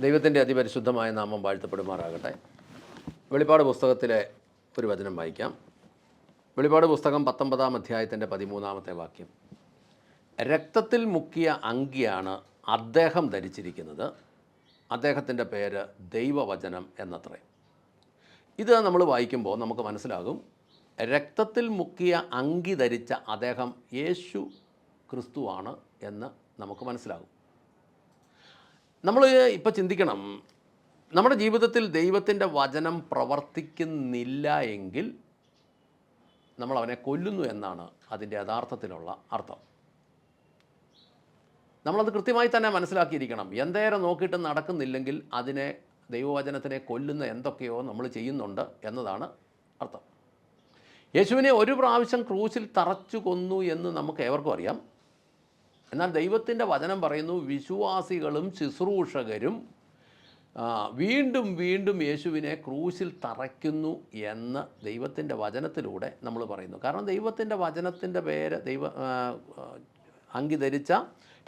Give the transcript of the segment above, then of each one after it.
ദൈവത്തിന്റെ അതിപരിശുദ്ധമായ നാമം വാഴ്ത്തപ്പെടുമാറാകട്ടെ. വെളിപ്പാട് പുസ്തകത്തിലെ ഒരു വചനം വായിക്കാം. വെളിപ്പാട് പുസ്തകം പത്തൊമ്പതാം അധ്യായത്തിന്റെ പതിമൂന്നാമത്തെ വാക്യം. രക്തത്തിൽ മുക്കിയ അങ്കിയാണ് അദ്ദേഹം ധരിച്ചിരിക്കുന്നത്. അദ്ദേഹത്തിന്റെ പേര് ദൈവവചനം എന്നത്രേ. ഇത് നമ്മൾ വായിക്കുമ്പോൾ നമുക്ക് മനസ്സിലാകും. രക്തത്തിൽ മുക്കിയ അങ്കി ധരിച്ച അദ്ദേഹം യേശു ക്രിസ്തുവാണ് എന്ന് നമുക്ക് മനസ്സിലാകും. നമ്മൾ ഇപ്പോൾ ചിന്തിക്കണം. നമ്മുടെ ജീവിതത്തിൽ ദൈവത്തിന്റെ വചനം പ്രവർത്തിക്കുന്നില്ല എങ്കിൽ നമ്മൾ അവനെ കൊല്ലുന്നു എന്നാണ് അതിന്റെ യഥാർത്ഥത്തിലുള്ള അർത്ഥം. നമ്മളത് കൃത്യമായി തന്നെ മനസ്സിലാക്കിയിരിക്കണം. എന്തേരം നോക്കിയിട്ട് നടക്കുന്നില്ലെങ്കിൽ അതിനെ ദൈവവചനത്തിനെ കൊല്ലുന്ന എന്തൊക്കെയോ നമ്മൾ ചെയ്യുന്നുണ്ട് എന്നതാണ് അർത്ഥം. യേശുവിനെ ഒരു പ്രാവശ്യം ക്രൂശിൽ തറച്ചു കൊന്നു എന്ന് നമുക്ക് ഏവർക്കും അറിയാം. എന്നാൽ ദൈവത്തിന്റെ വചനം പറയുന്നു വിശ്വാസികളും ശുശ്രൂഷകരും വീണ്ടും വീണ്ടും യേശുവിനെ ക്രൂശിൽ തറയ്ക്കുന്നു എന്ന് ദൈവത്തിന്റെ വചനത്തിലൂടെ നമ്മൾ പറയുന്നു. കാരണം ദൈവത്തിന്റെ വചനത്തിന്റെ പേര് ദൈവ അങ്കി ധരിച്ച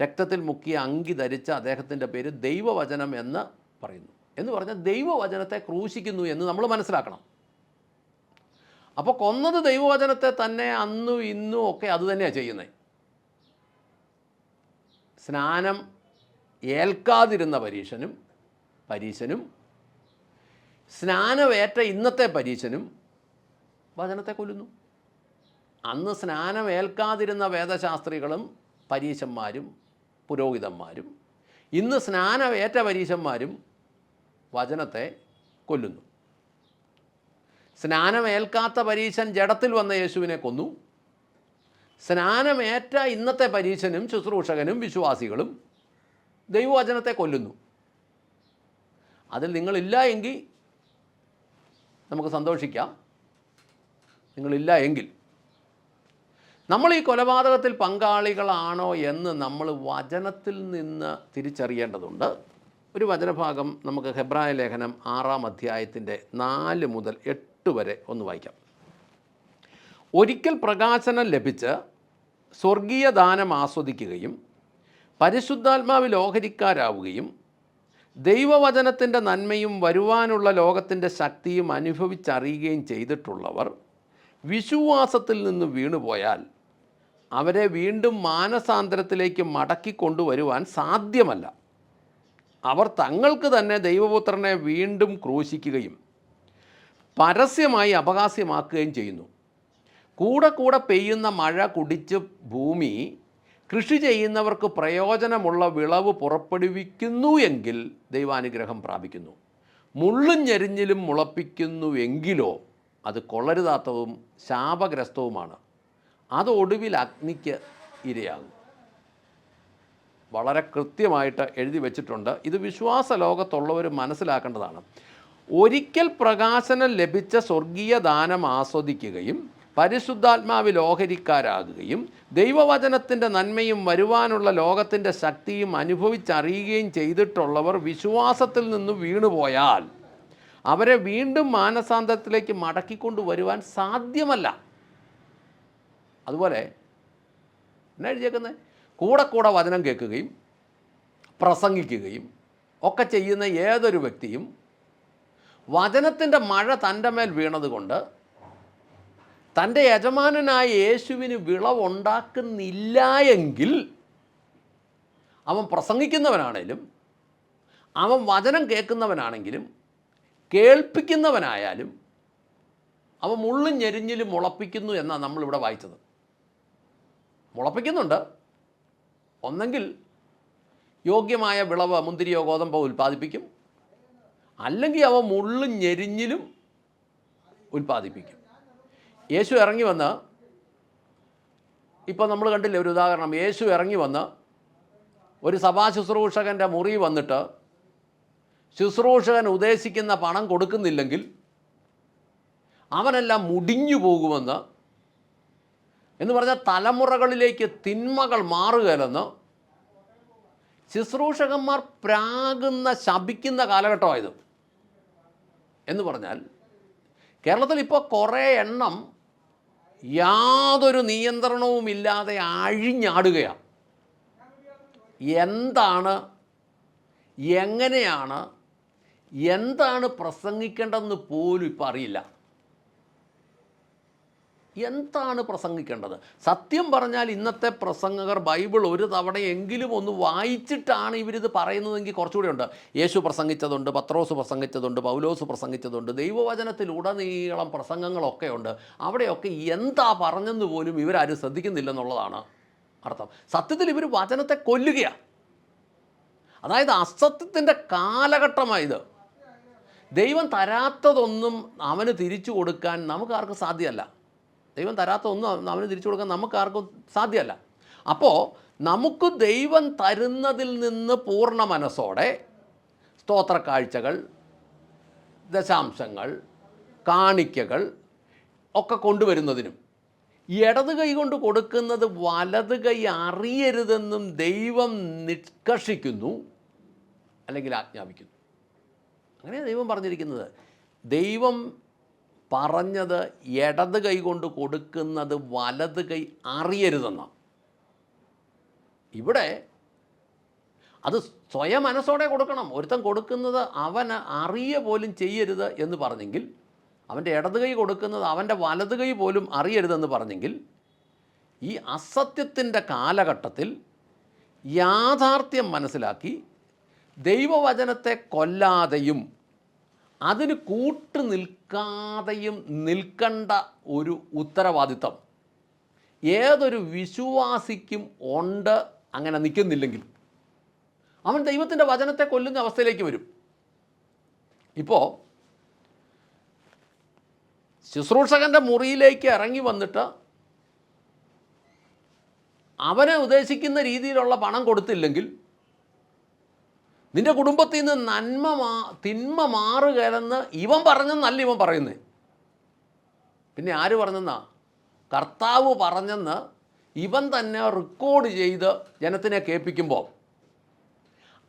രക്തത്തിൽ മുക്കിയ അങ്കി ധരിച്ച അദ്ദേഹത്തിന്റെ പേര് ദൈവവചനം എന്ന് പറയുന്നു. എന്ന് പറഞ്ഞാൽ ദൈവവചനത്തെ ക്രൂശിക്കുന്നു എന്ന് നമ്മൾ മനസ്സിലാക്കണം. അപ്പോൾ കൊന്നത് ദൈവവചനത്തെ തന്നെ അന്നും ഇന്നും ഒക്കെ അത് തന്നെയാണ് ചെയ്യുന്നത്. സ്നാനം ഏൽക്കാതിരുന്ന പരീക്ഷനും പരീശനും സ്നാനമേറ്റ ഇന്നത്തെ പരീശനും വചനത്തെ കൊല്ലുന്നു. അന്ന് സ്നാനം ഏൽക്കാതിരുന്ന വേദശാസ്ത്രികളും പരീശന്മാരും പുരോഹിതന്മാരും ഇന്ന് സ്നാനമേറ്റ പരീശന്മാരും വചനത്തെ കൊല്ലുന്നു. സ്നാനമേൽക്കാത്ത പരീശൻ ജഡത്തിൽ വന്ന യേശുവിനെ കൊന്നു. സ്നാനമേറ്റ ഇന്നത്തെ പരീശനും ശുശ്രൂഷകനും വിശ്വാസികളും ദൈവവചനത്തെ കൊല്ലുന്നു. അതിൽ നിങ്ങളില്ല എങ്കിൽ നമുക്ക് സന്തോഷിക്കാം. നിങ്ങളില്ല എങ്കിൽ. നമ്മൾ ഈ കൊലപാതകത്തിൽ പങ്കാളികളാണോ എന്ന് നമ്മൾ വചനത്തിൽ നിന്ന് തിരിച്ചറിയേണ്ടതുണ്ട്. ഒരു വചനഭാഗം നമുക്ക് ഹെബ്രായ ലേഖനം ആറാം അധ്യായത്തിന്റെ നാല് മുതൽ എട്ട് വരെ ഒന്ന് വായിക്കാം. ഒരിക്കൽ പ്രകാശനം ലഭിച്ച് സ്വർഗീയ ദാനം ആസ്വദിക്കുകയും പരിശുദ്ധാത്മാവിൽ ഓഹരിക്കാരാവുകയും ദൈവവചനത്തിന്റെ നന്മയും വരുവാനുള്ള ലോകത്തിന്റെ ശക്തിയും അനുഭവിച്ചറിയുകയും ചെയ്തിട്ടുള്ളവർ വിശ്വാസത്തിൽ നിന്ന് വീണുപോയാൽ അവരെ വീണ്ടും മാനസാന്തരത്തിലേക്ക് മടക്കി കൊണ്ടുവരുവാൻ സാധ്യമല്ല. അവർ തങ്ങൾക്ക് തന്നെ ദൈവപുത്രനെ വീണ്ടും ക്രൂശിക്കുകയും പരസ്യമായി അപഹാസ്യമാക്കുകയും ചെയ്യുന്നു. കൂടെ കൂടെ പെയ്യുന്ന മഴ കുടിച്ച് ഭൂമി കൃഷി ചെയ്യുന്നവർക്ക് പ്രയോജനമുള്ള വിളവ് പുറപ്പെടുവിക്കുന്നു എങ്കിൽ ദൈവാനുഗ്രഹം പ്രാപിക്കുന്നു. മുള്ളും ഞെരിഞ്ഞിലും മുളപ്പിക്കുന്നുവെങ്കിലോ അത് കൊള്ളരുതാത്തവും ശാപഗ്രസ്തവുമാണ്. അത് ഒടുവിൽ അഗ്നിക്ക് ഇരയാകും. വളരെ കൃത്യമായിട്ട് എഴുതി വെച്ചിട്ടുണ്ട്. ഇത് വിശ്വാസ ലോകത്തുള്ളവർ മനസ്സിലാക്കേണ്ടതാണ്. ഒരിക്കൽ പ്രകാശനം ലഭിച്ച സ്വർഗീയ ദാനം ആസ്വദിക്കുകയും പരിശുദ്ധാത്മാവിൽ ഓഹരിക്കാരാകുകയും ദൈവവചനത്തിന്റെ നന്മയും വരുവാനുള്ള ലോകത്തിന്റെ ശക്തിയും അനുഭവിച്ചറിയുകയും ചെയ്തിട്ടുള്ളവർ വിശ്വാസത്തിൽ നിന്ന് വീണുപോയാൽ അവരെ വീണ്ടും മാനസാന്തരത്തിലേക്ക് മടക്കിക്കൊണ്ടു വരുവാൻ സാധ്യമല്ല. അതുപോലെ എന്നാ എഴുതിയേക്കുന്നത്? കൂടെ കൂടെ വചനം കേൾക്കുകയും പ്രസംഗിക്കുകയും ഒക്കെ ചെയ്യുന്ന ഏതൊരു വ്യക്തിയും വചനത്തിന്റെ മഴ തന്റെ മേൽ വീണതുകൊണ്ട് തന്റെ യജമാനനായ യേശുവിന് വിളവുണ്ടാക്കുന്നില്ല എങ്കിൽ അവൻ പ്രസംഗിക്കുന്നവനാണേലും അവൻ വചനം കേൾക്കുന്നവനാണെങ്കിലും കേൾപ്പിക്കുന്നവനായാലും അവൻ മുള്ളും ഞെരിഞ്ഞിലും മുളപ്പിക്കുന്നു എന്നാണ് നമ്മളിവിടെ വായിച്ചത്. മുളപ്പിക്കുന്നുണ്ട്. ഒന്നെങ്കിൽ യോഗ്യമായ വിളവ് മുന്തിരിയോ ഗോതമ്പോ ഉൽപ്പാദിപ്പിക്കും. അല്ലെങ്കിൽ അവ മുള്ളും ഞെരിഞ്ഞിലും ഉൽപ്പാദിപ്പിക്കും. യേശു ഇറങ്ങി വന്ന് ഇപ്പോൾ നമ്മൾ കണ്ടില്ലേ ഒരു ഉദാഹരണം. യേശു ഇറങ്ങി വന്ന് ഒരു സഭാ ശുശ്രൂഷകന്റെ മുറി വന്നിട്ട് ശുശ്രൂഷകൻ ഉദ്ദേശിക്കുന്ന പണം കൊടുക്കുന്നില്ലെങ്കിൽ അവനെല്ലാം മുടിഞ്ഞു പോകുമെന്ന് എന്ന് പറഞ്ഞാൽ തലമുറകളിലേക്ക് തിന്മകൾ മാറുകയല്ലെന്ന് ശുശ്രൂഷകന്മാർ പ്രാകുന്ന ശപിക്കുന്ന കാലഘട്ടമായത്. എന്ന് പറഞ്ഞാൽ കേരളത്തിൽ ഇപ്പോൾ കുറേ എണ്ണം യാതൊരു നിയന്ത്രണവുമില്ലാതെ അഴിഞ്ഞാടുകയാണ്. എന്താണ്? എങ്ങനെയാണ്? എന്താണ് പ്രസംഗിക്കേണ്ടതെന്ന് പോലും ഇപ്പം അറിയില്ല. എന്താണ് പ്രസംഗിക്കേണ്ടത്? സത്യം പറഞ്ഞാൽ ഇന്നത്തെ പ്രസംഗകർ ബൈബിൾ ഒരു തവണയെങ്കിലും ഒന്ന് വായിച്ചിട്ടാണ് ഇവരിത് പറയുന്നതെങ്കിൽ കുറച്ചുകൂടെ ഉണ്ട്. യേശു പ്രസംഗിച്ചതുണ്ട് പത്രോസ് പ്രസംഗിച്ചതുണ്ട് പൗലോസ് പ്രസംഗിച്ചതുണ്ട് ദൈവവചനത്തിലുടനീളം പ്രസംഗങ്ങളൊക്കെ ഉണ്ട്. അവിടെയൊക്കെ എന്താ പറഞ്ഞെന്ന് പോലും ഇവരാരും ശ്രദ്ധിക്കുന്നില്ലെന്നുള്ളതാണ് അർത്ഥം. സത്യത്തിൽ ഇവർ വചനത്തെ കൊല്ലുകയാണ് അതായത് അസത്യത്തിന്റെ കാലഘട്ടമായത്. ദൈവം തരാത്തതൊന്നും അവന് തിരിച്ചു കൊടുക്കാൻ നമുക്കാർക്കും സാധ്യമല്ല ദൈവം തരാത്ത ഒന്നും അവന് തിരിച്ചു കൊടുക്കാൻ നമുക്ക് ആർക്കും സാധ്യമല്ല. അപ്പോൾ നമുക്ക് ദൈവം തരുന്നതിൽ നിന്ന് പൂർണ മനസ്സോടെ സ്തോത്ര കാഴ്ചകൾ ദശാംശങ്ങൾ കാണിക്കകൾ ഒക്കെ കൊണ്ടുവരുന്നതിനും ഇടത് കൈ കൊണ്ട് കൊടുക്കുന്നത് വലത് കൈ അറിയരുതെന്നും ദൈവം നിഷ്കർഷിക്കുന്നു അല്ലെങ്കിൽ ആജ്ഞാപിക്കുന്നു. അങ്ങനെയാണ് ദൈവം പറഞ്ഞിരിക്കുന്നത്. ദൈവം പറഞ്ഞത് ഇടത് കൈ കൊണ്ട് കൊടുക്കുന്നത് വലത് കൈ അറിയരുതെന്നാണ് ഇവിടെ അത് സ്വയം മനസ്സോടെ കൊടുക്കണം. ഒരുത്തൻ കൊടുക്കുന്നത് അവന് അറിയ പോലും ചെയ്യരുത് എന്ന് പറഞ്ഞെങ്കിൽ അവന്റെ ഇടത് കൈ കൊടുക്കുന്നത് അവന്റെ വലത് കൈ പോലും അറിയരുതെന്ന് പറഞ്ഞെങ്കിൽ ഈ അസത്യത്തിന്റെ കാലഘട്ടത്തിൽ യാഥാർത്ഥ്യം മനസ്സിലാക്കി ദൈവവചനത്തെ കൊല്ലാതെയും അതിന് കൂട്ടു നിൽക്കാതെയും നിൽക്കേണ്ട ഒരു ഉത്തരവാദിത്തം. ഏതൊരു വിശ്വാസിക്കും ഉണ്ട് അങ്ങനെ നിൽക്കുന്നില്ലെങ്കിൽ. അവൻ ദൈവത്തിന്റെ വചനത്തെ കൊല്ലുന്ന അവസ്ഥയിലേക്ക് വരും. ഇപ്പോൾ ശുശ്രൂഷകന്റെ മുറിയിലേക്ക് ഇറങ്ങി വന്നിട്ട് അവനെ ഉദ്ദേശിക്കുന്ന രീതിയിലുള്ള പണം കൊടുത്തില്ലെങ്കിൽ നിന്റെ കുടുംബത്തിൽ നിന്ന് നന്മ മാ തിന്മ മാറുകയെന്ന് ഇവൻ പറഞ്ഞെന്നല്ല ഇവൻ പറയുന്നത് പിന്നെ ആര് പറഞ്ഞെന്നാ? കർത്താവ് പറഞ്ഞെന്ന് ഇവൻ തന്നെ റെക്കോർഡ് ചെയ്ത് ജനത്തിനെ കേൾപ്പിക്കുമ്പോൾ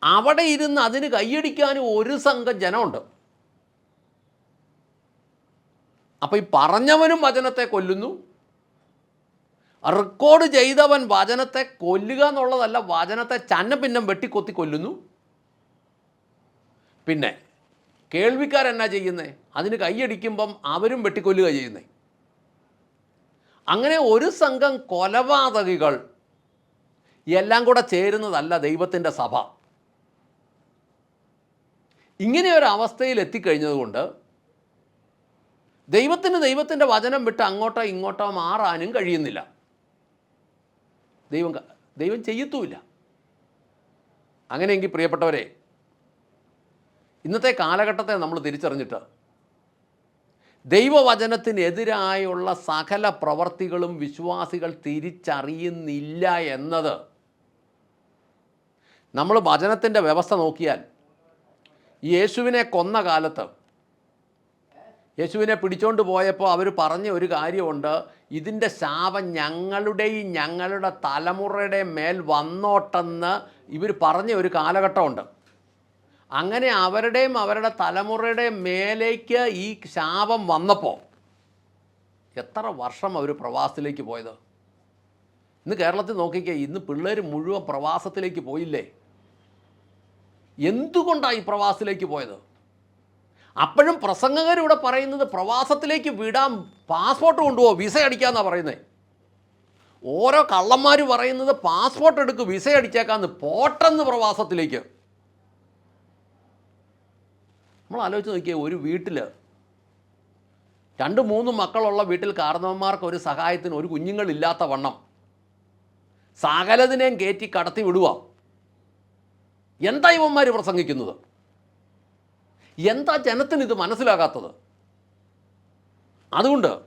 അവിടെ ഇരുന്ന് അതിന് കൈയടിക്കാനും ഒരു സംഘം ജനമുണ്ട്. അപ്പോൾ ഈ പറഞ്ഞവനും വചനത്തെ കൊല്ലുന്നു. റെക്കോർഡ് ചെയ്തവൻ വചനത്തെ കൊല്ലുക എന്നുള്ളതല്ല വചനത്തെ ചന്ന പിന്നം വെട്ടിക്കൊത്തി കൊല്ലുന്നു. പിന്നെ കേൾവിക്കാരെന്നാ ചെയ്യുന്നത് അതിന് കൈയടിക്കുമ്പം അവരും വെട്ടിക്കൊല്ലുക ചെയ്യുന്നത് അങ്ങനെ ഒരു സംഘം കൊലപാതകികൾ എല്ലാം കൂടെ ചേരുന്നതല്ല ദൈവത്തിന്റെ സഭ. ഇങ്ങനെ ഒരു അവസ്ഥയിൽ എത്തിക്കഴിഞ്ഞതുകൊണ്ട് ദൈവത്തിന് ദൈവത്തിന്റെ വചനം വിട്ട് അങ്ങോട്ടോ ഇങ്ങോട്ടോ മാറാനും കഴിയുന്നില്ല. ദൈവം ദൈവം ചെയ്യത്തുമില്ല. അങ്ങനെയെങ്കിൽ പ്രിയപ്പെട്ടവരെ ഇന്നത്തെ കാലഘട്ടത്തെ നമ്മൾ തിരിച്ചറിഞ്ഞിട്ട് ദൈവവചനത്തിനെതിരായുള്ള സകല പ്രവർത്തികളും വിശ്വാസികൾ തിരിച്ചറിയുന്നില്ല എന്നത്. നമ്മൾ വചനത്തിന്റെ വ്യവസ്ഥ നോക്കിയാൽ യേശുവിനെ കൊന്ന കാലത്ത് യേശുവിനെ പിടിച്ചോണ്ട് പോയപ്പോൾ അവർ പറഞ്ഞ ഒരു കാര്യമുണ്ട്. ഇതിന്റെ ശാപം ഞങ്ങളുടെയും ഞങ്ങളുടെ തലമുറയുടെ മേൽ വന്നോട്ടെന്ന് ഇവർ പറഞ്ഞ ഒരു കാലഘട്ടമുണ്ട്. അങ്ങനെ അവരുടെയും അവരുടെ തലമുറയുടെയും മേലേക്ക് ഈ ശാപം വന്നപ്പോൾ എത്ര വർഷം അവർ പ്രവാസത്തിലേക്ക് പോയത്? ഇന്ന് കേരളത്തിൽ നോക്കിക്കേ ഇന്ന് പിള്ളേർ മുഴുവൻ പ്രവാസത്തിലേക്ക് പോയില്ലേ? എന്തുകൊണ്ടാണ് ഈ പ്രവാസത്തിലേക്ക് പോയത്? അപ്പോഴും പ്രസംഗകർ ഇവിടെ പറയുന്നത് പ്രവാസത്തിലേക്ക് വിടാൻ പാസ്പോർട്ട് കൊണ്ടുപോകും വിസ അടിക്കാന്നാണ് പറയുന്നത് ഓരോ കള്ളന്മാർ പറയുന്നത് പാസ്പോർട്ട് എടുക്കും വിസ അടിച്ചേക്കാന്ന് പോട്ടെന്ന് പ്രവാസത്തിലേക്ക്. നമ്മൾ ആലോചിച്ച് നോക്കിയേ ഒരു വീട്ടിൽ രണ്ട് മൂന്ന് മക്കളുള്ള വീട്ടിൽ കാരണവന്മാർക്ക് ഒരു സഹായത്തിന് ഒരു കുഞ്ഞുങ്ങളില്ലാത്ത വണ്ണം. സകലതിനെയും കയറ്റി കടത്തി വിടുക. എന്താ ഇവന്മാർ പ്രസംഗിക്കുന്നത്? എന്താ ജനത്തിന് ഇത് മനസ്സിലാകാത്തത്? അതുകൊണ്ട്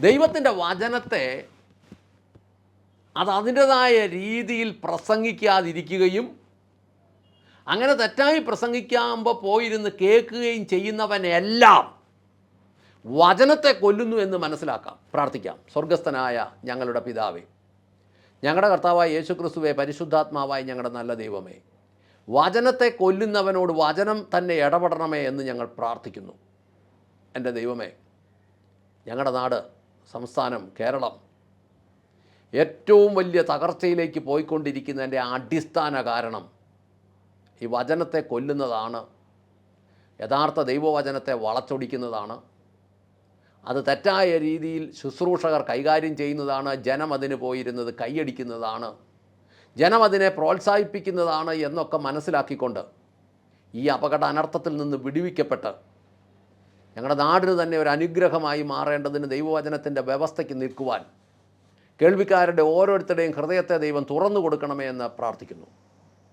ദൈവത്തിന്റെ വചനത്തെ അത് അതിന്റെതായ രീതിയിൽ പ്രസംഗിക്കാതിരിക്കുകയും അങ്ങനെ തെറ്റായി പ്രസംഗിക്കുമ്പോൾ പോയിരുന്ന് കേൾക്കുകയും ചെയ്യുന്നവനെല്ലാം വചനത്തെ കൊല്ലുന്നു എന്ന് മനസ്സിലാക്കാം. പ്രാർത്ഥിക്കാം. സ്വർഗസ്ഥനായ ഞങ്ങളുടെ പിതാവേ ഞങ്ങളുടെ കർത്താവായ യേശുക്രിസ്തുവെ പരിശുദ്ധാത്മാവായി ഞങ്ങളുടെ നല്ല ദൈവമേ വചനത്തെ കൊല്ലുന്നവനോട് വചനം തന്നെ ഇടപെടണമേ എന്ന് ഞങ്ങൾ പ്രാർത്ഥിക്കുന്നു. എന്റെ ദൈവമേ ഞങ്ങളുടെ നാട് സംസ്ഥാനം കേരളം ഏറ്റവും വലിയ തകർച്ചയിലേക്ക് പോയിക്കൊണ്ടിരിക്കുന്നതിന്റെ അടിസ്ഥാന കാരണം ഈ വചനത്തെ കൊല്ലുന്നതാണ്. യഥാർത്ഥ ദൈവവചനത്തെ വളച്ചൊടിക്കുന്നതാണ്. അത് തെറ്റായ രീതിയിൽ ശുശ്രൂഷകർ കൈകാര്യം ചെയ്യുന്നതാണ്. ജനം അതിന് പോയിരുന്നത് കൈയടിക്കുന്നതാണ്. ജനം അതിനെ പ്രോത്സാഹിപ്പിക്കുന്നതാണ് എന്നൊക്കെ മനസ്സിലാക്കിക്കൊണ്ട് ഈ അപകട അനർത്ഥത്തിൽ നിന്ന് വിടുവിക്കപ്പെട്ട് ഞങ്ങളുടെ നാടിന് തന്നെ ഒരു അനുഗ്രഹമായി മാറേണ്ടതിന് ദൈവവചനത്തിന്റെ വ്യവസ്ഥയ്ക്ക് നിൽക്കുവാൻ കേൾവിക്കാരുടെ ഓരോരുത്തരുടെയും ഹൃദയത്തെ ദൈവം തുറന്നു കൊടുക്കണമേ എന്ന് പ്രാർത്ഥിക്കുന്നു.